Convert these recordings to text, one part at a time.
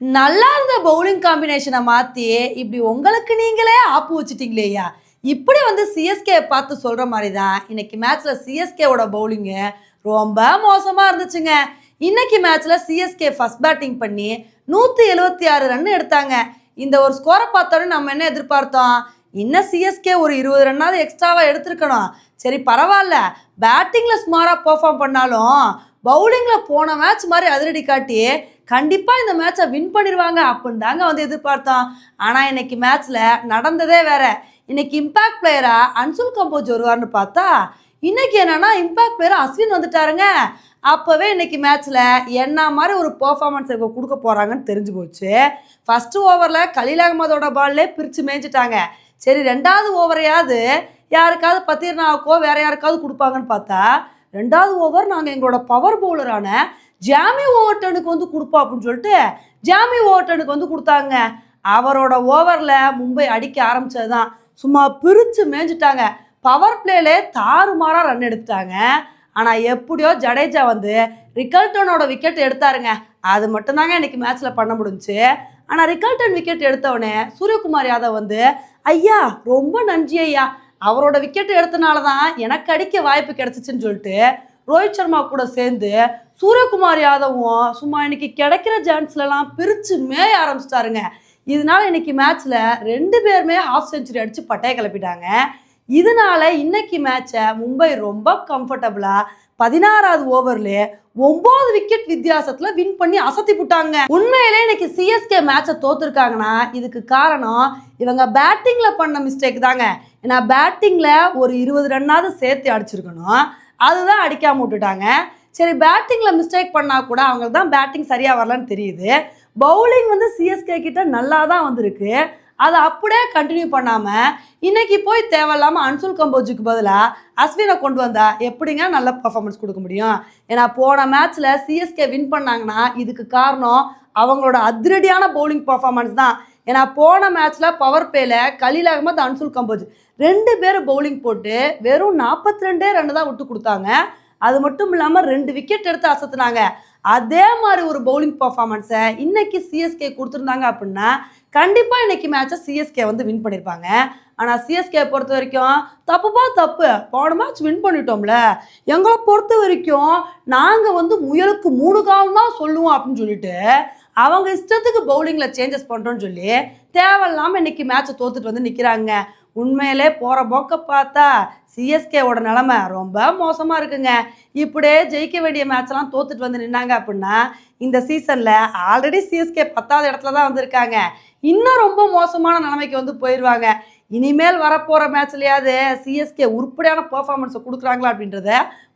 நல்லா இருந்த பவுலிங் காம்பினேஷனை மாற்றி இப்படி உங்களுக்கு நீங்களே ஆப்பு வச்சுட்டீங்களேயா இப்படி வந்து சிஎஸ்கே பார்த்து சொல்கிற மாதிரி தான் இன்னைக்கு மேட்ச்சில் சிஎஸ்கேவோட பவுலிங்கு ரொம்ப மோசமாக இருந்துச்சுங்க. இன்னைக்கு மேட்ச்சில் சிஎஸ்கே ஃபர்ஸ்ட் பேட்டிங் பண்ணி நூற்றி எழுபத்தி ஆறு ரன் எடுத்தாங்க. இந்த ஒரு ஸ்கோரை பார்த்தோன்னே நம்ம என்ன எதிர்பார்த்தோம்? இன்னும் சிஎஸ்கே ஒரு இருபது ரன்னாவது எக்ஸ்ட்ராவாக எடுத்திருக்கணும். சரி பரவாயில்ல. பேட்டிங்கில் ஸ்மாராக பர்ஃபார்ம் பண்ணாலும் பவுலிங்கில் போன மேட்ச் மாதிரி அதிரடி காட்டி கண்டிப்பாக இந்த மேட்சை வின் பண்ணிடுவாங்க அப்படின்னு தாங்க வந்து எதிர்பார்த்தோம். ஆனால் இன்னைக்கு மேட்ச்சில் நடந்ததே வேற. இன்னைக்கு இம்பாக்ட் பிளேயரா அன்சுல் கம்போஜ் வருவார்னு பார்த்தா இன்னைக்கு என்னன்னா இம்பாக்ட் பிளேயர் அஸ்வின் வந்துட்டாருங்க. அப்போவே இன்னைக்கு மேட்ச்சில் என்ன மாதிரி ஒரு பர்ஃபார்மன்ஸ் இவங்க கொடுக்க போகிறாங்கன்னு தெரிஞ்சு போச்சு. ஃபஸ்ட்டு ஓவரில் கலீல் அகமதோட பால்லே பிரித்து மேய்ஞ்சிட்டாங்க. சரி ரெண்டாவது ஓவரையாவது யாருக்காவது பத்தீர்னாவுக்கோ வேற யாருக்காவது கொடுப்பாங்கன்னு பார்த்தா ரெண்டாவது ஓவர் நாங்கள் எங்களோட பவர் பவுலரான ஜாமி ஓவர்டனுக்கு வந்து கொடுப்போம் அப்படின்னு சொல்லிட்டு ஜாமி ஓவர்டனுக்கு வந்து கொடுத்தாங்க. அவரோட ஓவரில் மும்பை அடிக்க ஆரம்பித்தது தான் சும்மா பிரித்து மேய்ஞ்சிட்டாங்க பவர் பிளேலே தாறுமாறாக ரன் எடுத்துட்டாங்க. ஆனால் எப்படியோ ஜடேஜா வந்து ரிகல்டனோட விக்கெட் எடுத்தாருங்க. அது மட்டும்தாங்க இன்றைக்கி மேட்ச்சில் பண்ண முடிஞ்சுச்சு. ஆனால் ரிகல்டன் விக்கெட் எடுத்தவொடனே சூரியகுமார் யாதவ் வந்து ஐயா ரொம்ப நன்றி ஐயா. அவரோட விக்கெட் எடுத்தனால தான் எனக்கு அடிக்க வாய்ப்பு கிடச்சிச்சின்னு சொல்லிட்டு ரோஹித் சர்மா கூட சேர்ந்து சூரியகுமார் யாதவும் சும்மா இன்னைக்கு கிடைக்கிற சான்ஸ்லலாம் பிரித்து மேய ஆரம்பிச்சிட்டாருங்க. இதனால இன்னைக்கு மேட்ச்ல ரெண்டு பேருமே ஹாஃப் செஞ்சுரி அடிச்சு பட்டையை கிளப்பிட்டாங்க. இதனால இன்னைக்கு மேட்சை மும்பை ரொம்ப கம்ஃபர்டபுளா பதினாறாவது ஓவர்ல ஒன்பது விக்கெட் வித்தியாசத்துல வின் பண்ணி அசத்தி போட்டாங்க. உண்மையிலே இன்னைக்கு சிஎஸ்கே மேட்சை தோத்துருக்காங்கன்னா இதுக்கு காரணம் இவங்க பேட்டிங்ல பண்ண மிஸ்டேக் தாங்க. ஏன்னா பேட்டிங்ல ஒரு இருபது ரன்னாவது சேர்த்து அடிச்சிருக்கணும். அதுதான் அடிக்காம விட்டுட்டாங்க. சரி பேட்டிங்கில் மிஸ்டேக் பண்ணால் கூட அவங்களுக்கு தான் பேட்டிங் சரியாக வரலன்னு தெரியுது. பவுலிங் வந்து சிஎஸ்கே கிட்ட நல்லா தான் வந்திருக்கு. அதை அப்படியே கண்டினியூ பண்ணாமல் இன்னைக்கு போய் தேவையில்லாமல் அன்சுல் கம்போஜுக்கு பதிலாக அஸ்வினை கொண்டு வந்தா எப்படிங்க நல்ல பர்ஃபார்மன்ஸ் கொடுக்க முடியும்? ஏன்னா போன மேட்ச்சில் சிஎஸ்கே வின் பண்ணாங்கன்னா இதுக்கு காரணம் அவங்களோட அதிரடியான பவுலிங் பர்ஃபார்மன்ஸ் தான். ஏன்னா போன மேட்ச்சில் பவர் பேல கலீல் அகமது அன்சுல் கம்போஜ் ரெண்டு பேரும் பவுலிங் போட்டு வெறும் நாற்பத்தி ரெண்டே ரெண்டு தான் விட்டு கொடுத்தாங்க. அது மட்டும் இல்லாமல் ரெண்டு விக்கெட் எடுத்து அசத்துனாங்க. அதே மாதிரி ஒரு பவுலிங் பர்ஃபார்மன்ஸை இன்னைக்கு சிஎஸ்கே கொடுத்துருந்தாங்க அப்படின்னா கண்டிப்பாக இன்னைக்கு மேட்சை சிஎஸ்கே வந்து வின் பண்ணியிருப்பாங்க ஆனால் சிஎஸ்கே பொறுத்த வரைக்கும் தப்புப்பா தப்பு. போன மேட்ச் வின் பண்ணிட்டோம்ல. எங்களை பொறுத்த வரைக்கும் நாங்கள் வந்து முயலுக்கு மூணு காலம் தான் சொல்லுவோம் அப்படின்னு சொல்லிட்டு அவங்க இஷ்டத்துக்கு பவுலிங்கில் சேஞ்சஸ் பண்ணுறோன்னு சொல்லி தேவையில்லாமல் இன்றைக்கி மேட்ச்சை தோத்துட்டு வந்து நிற்கிறாங்க உண்மையிலே போகிற போக்க பார்த்தா சிஎஸ்கேவோட நிலமை ரொம்ப மோசமாக இருக்குங்க. இப்படியே ஜெயிக்க வேண்டிய மேட்ச்லாம் தோத்துட்டு வந்து நின்னாங்க அப்படின்னா இந்த சீசனில் ஆல்ரெடி சிஎஸ்கே பத்தாவது இடத்துல தான் வந்திருக்காங்க. இன்னும் ரொம்ப மோசமான நிலைமைக்கு வந்து போயிடுவாங்க இனிமேல் வரப்போகிற மேட்ச்லையாவது சிஎஸ்கே உருப்படியான பர்ஃபார்மன்ஸை கொடுக்குறாங்களா அப்படின்றத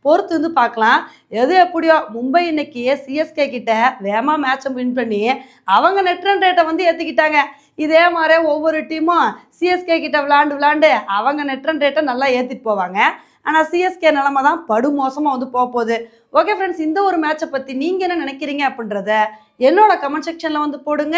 பொறுத்து வந்து பார்க்கலாம் எது எப்படியோ மும்பை இன்னைக்கு சிஎஸ்கே கிட்ட வேமா மேட்சை வின் பண்ணி அவங்க நெட் ரன் ரேட்டை வந்து ஏற்றிக்கிட்டாங்க இதே மாதிரி ஒவ்வொரு டீமும் சிஎஸ்கே கிட்ட விளாண்டு விளாண்டு அவங்க நெட் ரன் ரேட்டை நல்லா ஏற்றிட்டு போவாங்க. ஆனால் சிஎஸ்கே நிலமை தான் படுமோசமாக வந்து போக போகுது. ஓகே ஃப்ரெண்ட்ஸ் இந்த ஒரு மேட்சை பற்றி நீங்கள் என்ன நினைக்கிறீங்க அப்படின்றத என்னோட கமெண்ட் செக்ஷனில் வந்து போடுங்க.